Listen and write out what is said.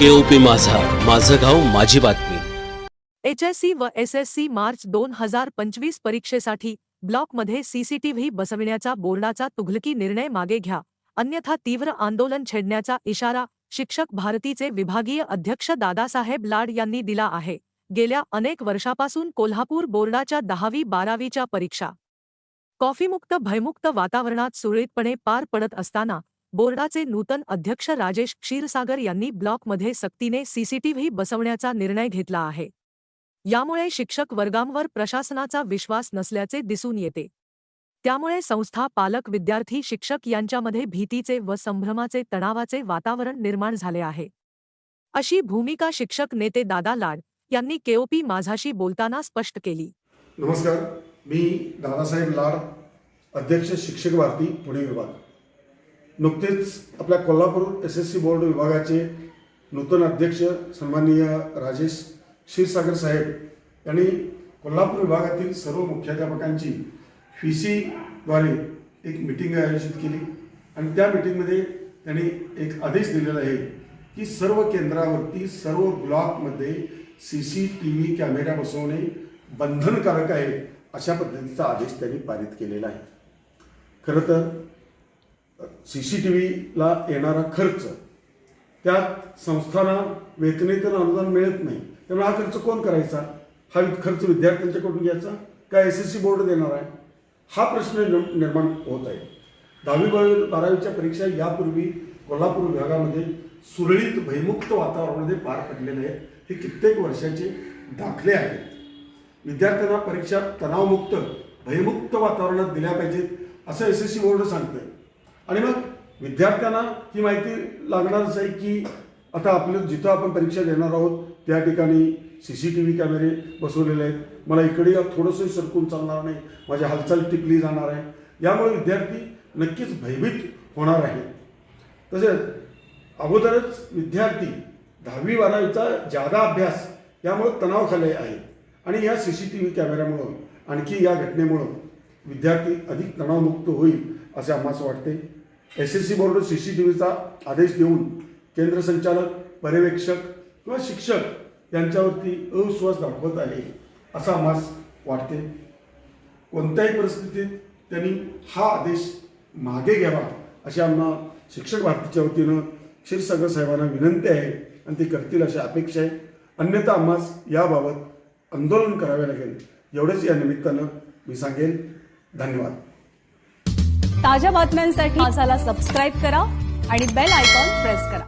केओपी माझा माझं गाव माझी बातमी. एच एस सी व एस एस सी मार्च दोन हजार पंचवीस परीक्षेसाठी ब्लॉकमध्ये सीसीटीव्ही बसविण्याचा बोर्डाचा तुघलकी निर्णय मागे घ्या. अन्यथा तीव्र आंदोलन छेडण्याचा इशारा शिक्षक भारतीचे विभागीय अध्यक्ष दादासाहेब लाड यांनी दिला आहे. गेल्या अनेक वर्षापासून कोल्हापूर बोर्डाच्या दहावी बारावीच्या परीक्षा. कॉफीमुक्त भयमुक्त वातावरणात सुरळीतपणे पार पडत असताना बोर्डाचे नूतन अध्यक्ष राजेश क्षीरसागर यांनी ब्लॉकमध्ये सक्तीने सीसीटीव्ही बसवण्याचा निर्णय घेतला आहे. यामुळे शिक्षक वर्गांवर प्रशासनाचा विश्वास नसल्याचे दिसून येते. त्यामुळे संस्था पालक विद्यार्थी शिक्षक यांच्यामध्ये भीतीचे व संभ्रमाचे तणावाचे वातावरण निर्माण झाले आहे. अशी भूमिका शिक्षक नेते दादा लाड यांनी केओपी माझाशी बोलताना स्पष्ट केली. नमस्कार मी दादासाहेब लाड अध्यक्ष शिक्षक भारती पुणे विभाग. नुकतेच आपल्या Kolhapur S S C board विभागाचे नूतन अध्यक्ष सन्माननीय राजेश क्षीरसागर साहेब यांनी कोल्हापूर विभागातील सर्व मुख्याध्यापकांची फी सीद्वारे एक मिटिंग आयोजित केली. आणि त्या मिटिंगमध्ये त्यांनी एक आदेश दिलेला आहे की सर्व केंद्रावरती सर्व ब्लॉकमध्ये C C T V camera बसवणे बंधनकारक आहे अशा पद्धतीचा आदेश त्यांनी पारित केलेला आहे. खरं तर सी सी टी व्हीला येणारा खर्च. त्यात संस्थांना वेतनेतून अनुदान मिळत नाही. त्यामुळे हा खर्च कोण करायचा? हा खर्च विद्यार्थ्यांच्याकडून घ्यायचा का एस एस सी बोर्ड देणार आहे? हा प्रश्न निर्माण होत आहे. दहावी बारावी बारावीच्या परीक्षा यापूर्वी कोल्हापूर विभागामध्ये सुरळीत भयमुक्त वातावरणामध्ये पार पडलेले आहेत. हे कित्येक वर्षाचे दाखले आहेत. विद्यार्थ्यांना परीक्षा तणावमुक्त भयमुक्त वातावरणात दिल्या पाहिजेत असं एस एस सी बोर्ड सांगतंय. आणि मग विद्यार्थ्यांना ही माहिती लागणारच आहे की आता आपलं जिथं आपण परीक्षा देणार आहोत त्या ठिकाणी सी सी टी व्ही कॅमेरे बसवलेले आहेत. मला इकडे थोडंसं सरकून चालणार नाही. माझी हालचाल टिकली जाणार आहे. यामुळे विद्यार्थी नक्कीच भयभीत होणार आहेत. तसेच अगोदरच विद्यार्थी दहावी बारावीचा जादा अभ्यास यामुळे तणावाखाली आहे. आणि या सी सी टी व्ही कॅमेऱ्यामुळं आणखी या घटनेमुळं विद्यार्थी अधिक तणावमुक्त होईल असे आम्हाला वाटते S S C board C C T व्हीचा आदेश देऊन केंद्र संचालक पर्यवेक्षक किंवा शिक्षक यांच्यावरती अविश्वास दाखवत आहे असं आम्हास वाटते. कोणत्याही परिस्थितीत त्यांनी हा आदेश मागे घ्यावा अशी आम्हाला शिक्षक भारतीच्या वतीनं क्षीरसागर साहेबांना विनंती आहे आणि ते करतील अशी अपेक्षा आहे. अन्यथा आम्हास याबाबत आंदोलन करावे लागेल एवढंच या निमित्तानं मी सांगेन. धन्यवाद. ताज्या बातम्यांसाठी माझाला सबस्क्राईब करा आणि बेल आयकॉन प्रेस करा.